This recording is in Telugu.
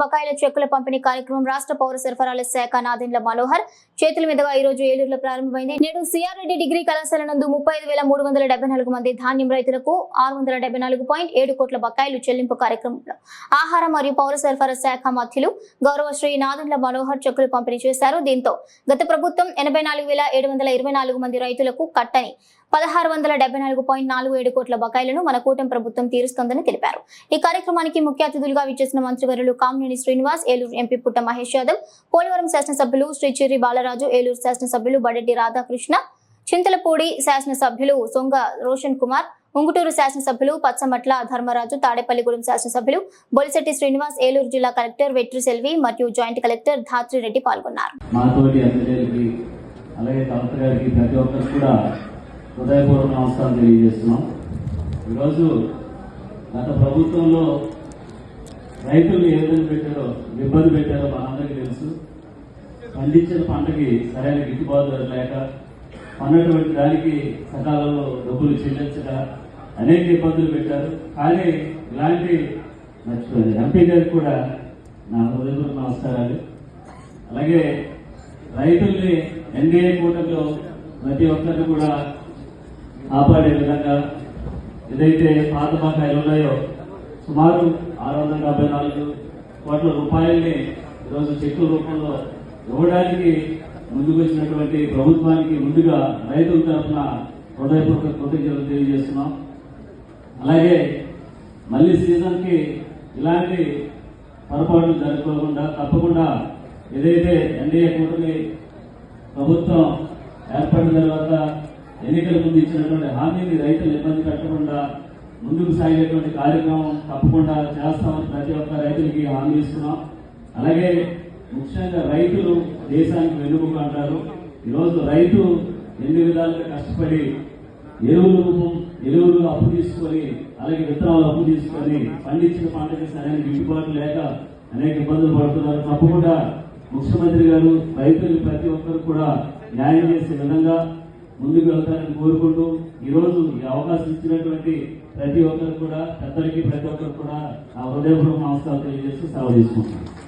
బకాయిల చెక్కుల పంపిణీ కార్యక్రమం రాష్ట్ర పౌర సరఫరాల శాఖ నాదెండ్ల మనోహర్. చేతుల మీదుగా ఈ రోజు ఏలూరులో ప్రారంభమైంది. నేడు సిఆర్రెడ్డి డిగ్రీ కళాశాల నందు ముప్పై ఐదు వేల మూడు వందల నాలుగు మంది ధాన్యం రైతులకు ఆరు వందల నాలుగు పాయింట్ ఏడు కోట్ల బకాయిలు చెల్లింపు కార్యక్రమంలో ఆహార మరియు పౌర సరఫరా శాఖ మధ్యులు గౌరవ శ్రీ నాదెండ్ల మనోహర్ చెక్కులు పంపిణీ చేశారు. దీంతో గత ప్రభుత్వం ఎనభై నాలుగు వేల ఏడు వందల ఇరవై నాలుగు మంది రైతులకు కట్టని పదహారు వందల డెబ్బై నాలుగు పాయింట్ నాలుగు ఏడు కోట్ల బకాయిలను మన కూటమి ప్రభుత్వం తీరుస్తోందని తెలిపారు. ఈ కార్యక్రమానికి ముఖ్య అతిథులుగా విచ్చేసిన మంత్రివర్యులు కామినేని శ్రీనివాస్ ఏలూరు ఎంపీ పుట్ట మహేష్ యాదవ్ పోలవరం శాసనసభ్యులు శ్రీచిరి బాలరాజు ఏలూరు శాసనసభ్యులు బడెడ్డి రాధాకృష్ణ చింతలపూడి శాసనసభ్యులు సొంగ రోషన్ కుమార్ ఉంగుటూరు శాసనసభ్యులు పచ్చమట్ల ధర్మరాజు తాడేపల్లిగూడెం శాసనసభ్యులు బొలిశెట్టి శ్రీనివాస్ ఏలూరు జిల్లా కలెక్టర్ వెట్రి సెల్వి మరియు జాయింట్ కలెక్టర్ ధాత్రి రెడ్డి పాల్గొన్నారు అలాగే కలెక్టర్ గారికి ప్రతి ఒక్కరికి కూడా హృదయపూర్వక నమస్కారం తెలియజేస్తున్నాం. ఈరోజు గత ప్రభుత్వంలో రైతులు ఏదైనా పెట్టారో ఇబ్బంది పెట్టారో మనందరికీ తెలుసు. పండించిన పంటకి సరైన గిట్టుబాటు ధర లేక అన్నటువంటి దానికి సకాలంలో డబ్బులు చెల్లించక అనేక ఇబ్బందులు పెట్టారు. కానీ ఇలాంటి మర్చిపోయింది ఎంపీ గారికి కూడా నా హృదయపూర్వక నమస్కారాలు. అలాగే రైతుల్ని ఎన్డీఏ కూటమిలో ప్రతి ఒక్కరిని కూడా కాపాడే విధంగా ఏదైతే పాత బకాయిలు ఉన్నాయో సుమారు ఆరు వందల డెబ్బై నాలుగు కోట్ల రూపాయల్ని ఈరోజు చెక్కుల రూపంలో ఇవ్వడానికి ముందుకు వచ్చినటువంటి ప్రభుత్వానికి ముందుగా రైతుల తరఫున హృదయపూర్వక కృతజ్ఞతలు తెలియజేస్తున్నాం. అలాగే మళ్ళీ సీజన్కి ఇలాంటి పొరపాట్లు జరుపుకోకుండా తప్పకుండా ఏదైతే ఎన్డీఏ కూటమి ప్రభుత్వం ఏర్పడిన తర్వాత ఎన్నికల ముందు ఇచ్చినటువంటి హామీని రైతులు ఇబ్బంది పెట్టకుండా ముందుకు సాగేటువంటి కార్యక్రమం తప్పకుండా చేస్తామని ప్రతి ఒక్క రైతులకి హామీ ఇస్తున్నాం. అలాగే ముఖ్యంగా రైతులు దేశానికి వెనుక అంటారు. ఈరోజు రైతు ఎన్ని విధాలుగా కష్టపడి ఎరువుల రూపం ఎరువులు అప్పు తీసుకొని అలాగే విత్తనాలు అప్పు తీసుకొని పండించిన పంటకి సరైన గిట్టుబాటు లేక అనేక ఇబ్బందులు పడుతున్నారు. తప్పకుండా ముఖ్యమంత్రి గారు రైతులు ప్రతి ఒక్కరు కూడా న్యాయం చేసే విధంగా ముందుకు వెళ్తారని కోరుకుంటూ ఈరోజు ఈ అవకాశం ఇచ్చినటువంటి ప్రతి ఒక్కరు కూడా పెద్దలకి ప్రతి ఒక్కరు కూడా ఆ హృదయపూర్వక నమస్కారం తెలియజేస్తూ సెలవు తీసుకుంటున్నాను.